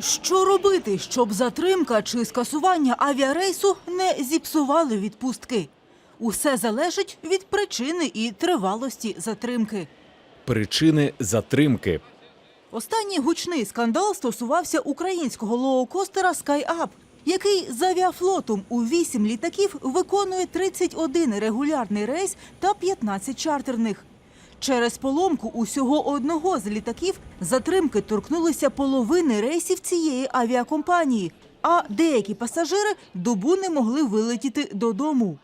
Що робити, щоб затримка чи скасування авіарейсу не зіпсували відпустки? Усе залежить від причини і тривалості затримки. Причини затримки. Останній гучний скандал стосувався українського лоукостера SkyUp, який з авіафлотом у 8 літаків виконує 31 регулярний рейс та 15 чартерних. Через поломку усього одного з літаків затримки торкнулися половини рейсів цієї авіакомпанії, а деякі пасажири добу не могли вилетіти додому.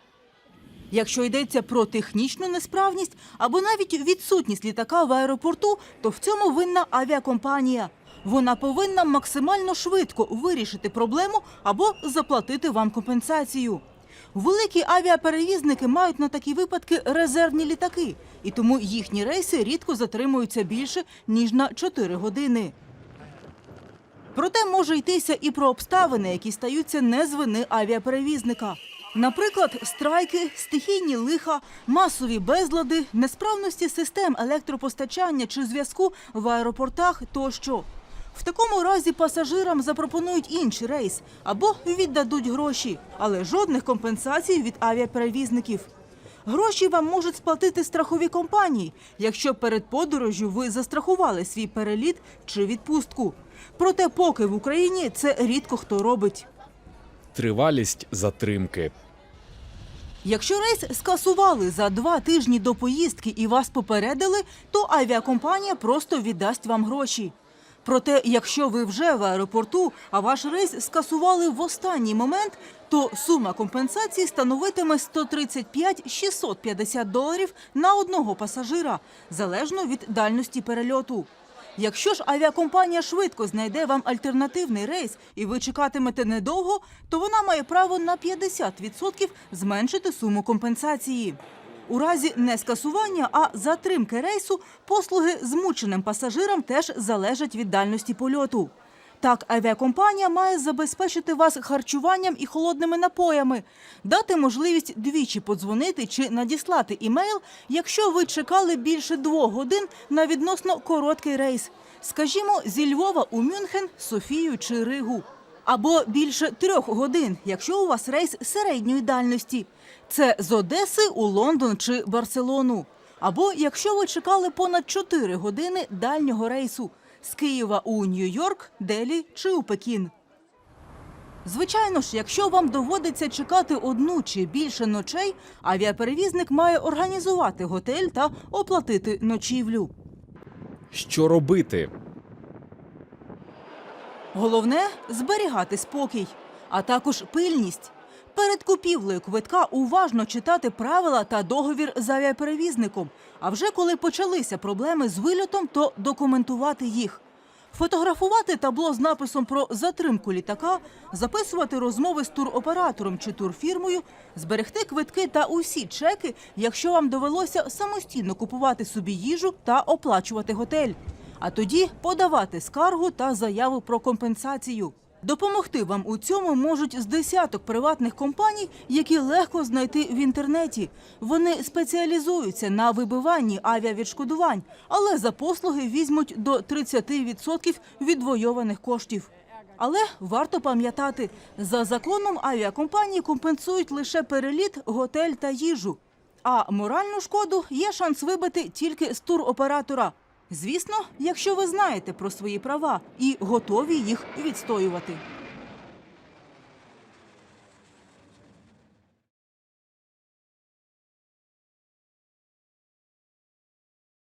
Якщо йдеться про технічну несправність або навіть відсутність літака в аеропорту, то в цьому винна авіакомпанія. Вона повинна максимально швидко вирішити проблему або заплатити вам компенсацію. Великі авіаперевізники мають на такі випадки резервні літаки, і тому їхні рейси рідко затримуються більше ніж на 4 години. Проте може йтися і про обставини, які стаються не з вини авіаперевізника. Наприклад, страйки, стихійні лиха, масові безлади, несправності систем електропостачання чи зв'язку в аеропортах тощо. В такому разі пасажирам запропонують інший рейс або віддадуть гроші, але жодних компенсацій від авіаперевізників. Гроші вам можуть сплатити страхові компанії, якщо перед подорожю ви застрахували свій переліт чи відпустку. Проте, поки в Україні це рідко хто робить. Тривалість затримки. Якщо рейс скасували за два тижні до поїздки і вас попередили, то авіакомпанія просто віддасть вам гроші. Проте, якщо ви вже в аеропорту, а ваш рейс скасували в останній момент, то сума компенсації становитиме 135-650 доларів на одного пасажира, залежно від дальності перельоту. Якщо ж авіакомпанія швидко знайде вам альтернативний рейс і ви чекатимете недовго, то вона має право на 50% зменшити суму компенсації. У разі не скасування, а затримки рейсу, послуги змученим пасажирам теж залежать від дальності польоту. Так, авіакомпанія має забезпечити вас харчуванням і холодними напоями, дати можливість двічі подзвонити чи надіслати імейл, якщо ви чекали більше двох годин на відносно короткий рейс, скажімо, зі Львова у Мюнхен, Софію чи Ригу. Або більше трьох годин, якщо у вас рейс середньої дальності. Це з Одеси у Лондон чи Барселону. Або якщо ви чекали понад 4 години дальнього рейсу з Києва у Нью-Йорк, Делі чи у Пекін. Звичайно ж, якщо вам доводиться чекати одну чи більше ночей, авіаперевізник має організувати готель та оплатити ночівлю. Що робити? Головне зберігати спокій, а також пильність. Перед купівлею квитка уважно читати правила та договір з авіаперевізником. А вже коли почалися проблеми з вильотом, то документувати їх. Фотографувати табло з написом про затримку літака, записувати розмови з туроператором чи турфірмою, зберегти квитки та усі чеки, якщо вам довелося самостійно купувати собі їжу та оплачувати готель. А тоді подавати скаргу та заяву про компенсацію. Допомогти вам у цьому можуть з десяток приватних компаній, які легко знайти в інтернеті. Вони спеціалізуються на вибиванні авіавідшкодувань, але за послуги візьмуть до 30% відвойованих коштів. Але варто пам'ятати, за законом авіакомпанії компенсують лише переліт, готель та їжу. А моральну шкоду є шанс вибити тільки з туроператора. Звісно, якщо ви знаєте про свої права і готові їх відстоювати.